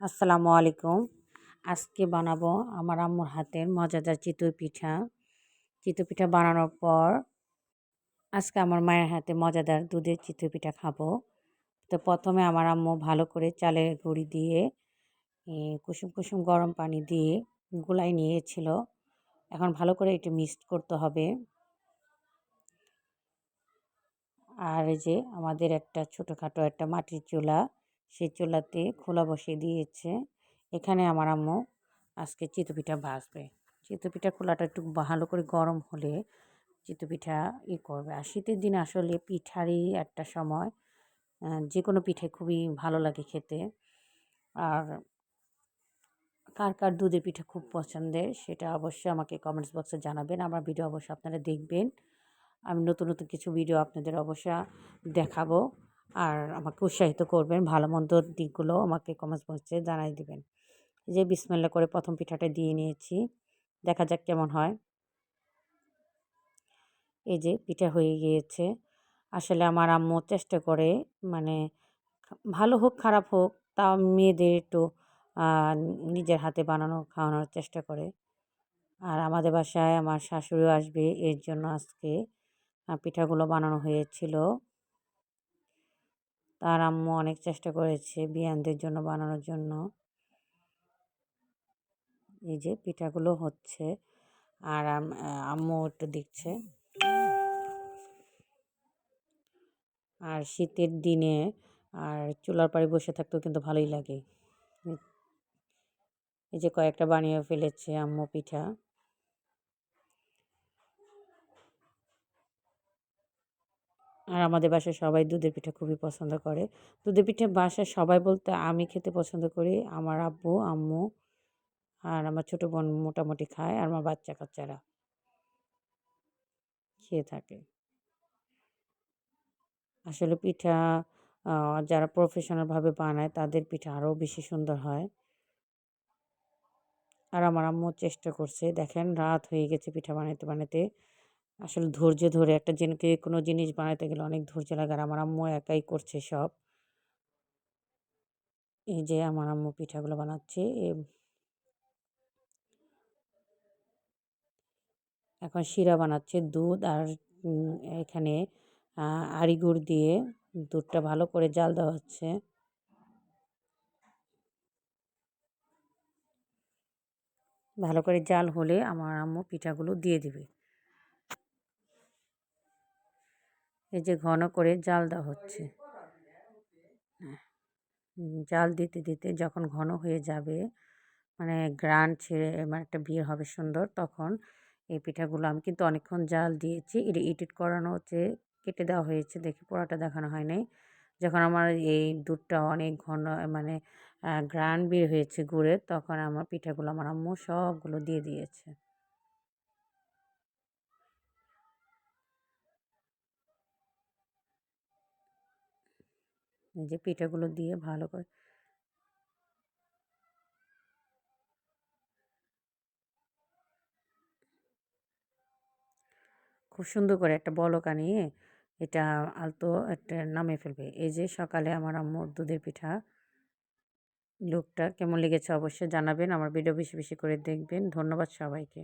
আসসালামু আলাইকুম। আজকে বানাবো আমার আম্মুর হাতের মজাদার চিতই পিঠা। চিতই পিঠা বানানোর পর আজকে আমার মায়ের হাতে মজাদার দুধের চিতই পিঠা খাব। তো প্রথমে আমার আম্মু ভালো করে চালের গুঁড়ি দিয়ে কুসুম কুসুম গরম পানি দিয়ে গুলাই নিয়েছিল। এখন ভালো করে একটু মিক্সড করতে হবে। আর এই যে আমাদের একটা ছোটোখাটো একটা মাটির চুলা সেই চুলাতে খোলা বসিয়ে দিয়েছে। এখানে আমার আম্মু আজকে চিতপিঠা ভাজবে। চিতপিঠা খোলাটা একটু ভালো করে গরম হলে চিতপিঠা ই করবে। আর শীতের দিন আসলে পিঠারই একটা সময় যে কোনো পিঠে খুবই ভালো লাগে খেতে। আর কার কার দুধের পিঠা খুব পছন্দের সেটা অবশ্যই আমাকে কমেন্টস বক্সে জানাবেন। আমার ভিডিও অবশ্যই আপনারা দেখবেন। আমি নতুন নতুন কিছু ভিডিও আপনাদের অবশ্যই দেখাবো। আর আমাকে উৎসাহিত করবেন, ভালো মন্দ দিকগুলো আমাকে কমেন্টস বক্সে জানাই দেবেন। যে বিসমেল্লা করে প্রথম পিঠাটা দিয়ে নিয়েছি, দেখা যাক কেমন হয়। এই যে পিঠা হয়ে গিয়েছে। আসলে আমার আম্মু চেষ্টা করে মানে ভালো হোক, খারাপ হোক তা মেয়েদের একটু নিজের হাতে বানানো, খাওয়ানোর চেষ্টা করে। আর আমাদের বাসায় আমার শাশুড়িও আসবে, এর জন্য আজকে পিঠাগুলো বানানো হয়েছিল। তার আম্মু অনেক চেষ্টা করেছে বিয়ানদের জন্য বানানোর জন্য। এই যে পিঠাগুলো হচ্ছে। আর আম্মু একটু দিচ্ছে আর শীতের দিনে আর চুলার পাড়ে বসে থাকতেও কিন্তু ভালোই লাগে। এই যে কয়েকটা বানিয়ে ফেলেছে আম্মু পিঠা। আর আমাদের বাসায় সবাই দুধের পিঠা খুবই পছন্দ করে। দুধের পিঠা বাসায় সবাই বলতে আমি খেতে পছন্দ করি, আমার আব্বু, আম্মু আর আমার ছোটো বোন মোটামুটি খায় আর আমার বাচ্চা কাচ্চারা খেয়ে থাকে। আসলে পিঠা যারা প্রফেশনালভাবে বানায় তাদের পিঠা আরও বেশি সুন্দর হয়। আর আমার আম্মু চেষ্টা করছে, দেখেন রাত হয়ে গেছে পিঠা বানাতে বানাতে আসলে ধৈর্য ধরে একটা জিনিসকে কোনো জিনিস বানাতে গেলে অনেক ধৈর্য লাগে আর আমার আম্মু একাই করছে সব। এই যে আমার আম্মু পিঠাগুলো বানাচ্ছে এখন শিরা বানাচ্ছে দুধ আর এখানে আড়ি গুড় দিয়ে দুধটা ভালো করে জাল দেওয়া হচ্ছে। ভালো করে জাল হলে আমার আম্মু পিঠাগুলো দিয়ে দিবে। এই যে ঘন করে জাল দেওয়া হচ্ছে। হ্যাঁ, জাল দিতে দিতে যখন ঘন হয়ে যাবে মানে গ্রান ছেড়ে মানে একটা বিয়ে হবে সুন্দর তখন এই পিঠাগুলো আমি কিন্তু অনেকক্ষণ জাল দিয়েছি। এটা ইডিট করানো হচ্ছে কেটে দেওয়া হয়েছে দেখি পোড়াটা দেখানো হয় নাই। যখন আমার এই দুধটা অনেক ঘন মানে গ্রান বের হয়েছে গুড়ের তখন আমার পিঠাগুলো আমার আম্মু সবগুলো দিয়ে দিয়েছে। এই যে পিঠাগুলো দিয়ে ভালো করে খুব সুন্দর করে একটা বলকা নিয়ে এটা আলতো একটা নামে ফেলবে। এই যে সকালে আমার আম্মুর দুধের পিঠা, লুকটা কেমন লেগেছে অবশ্যই জানাবেন। আমার ভিডিও বেশি বেশি করে দেখবেন। ধন্যবাদ সবাইকে।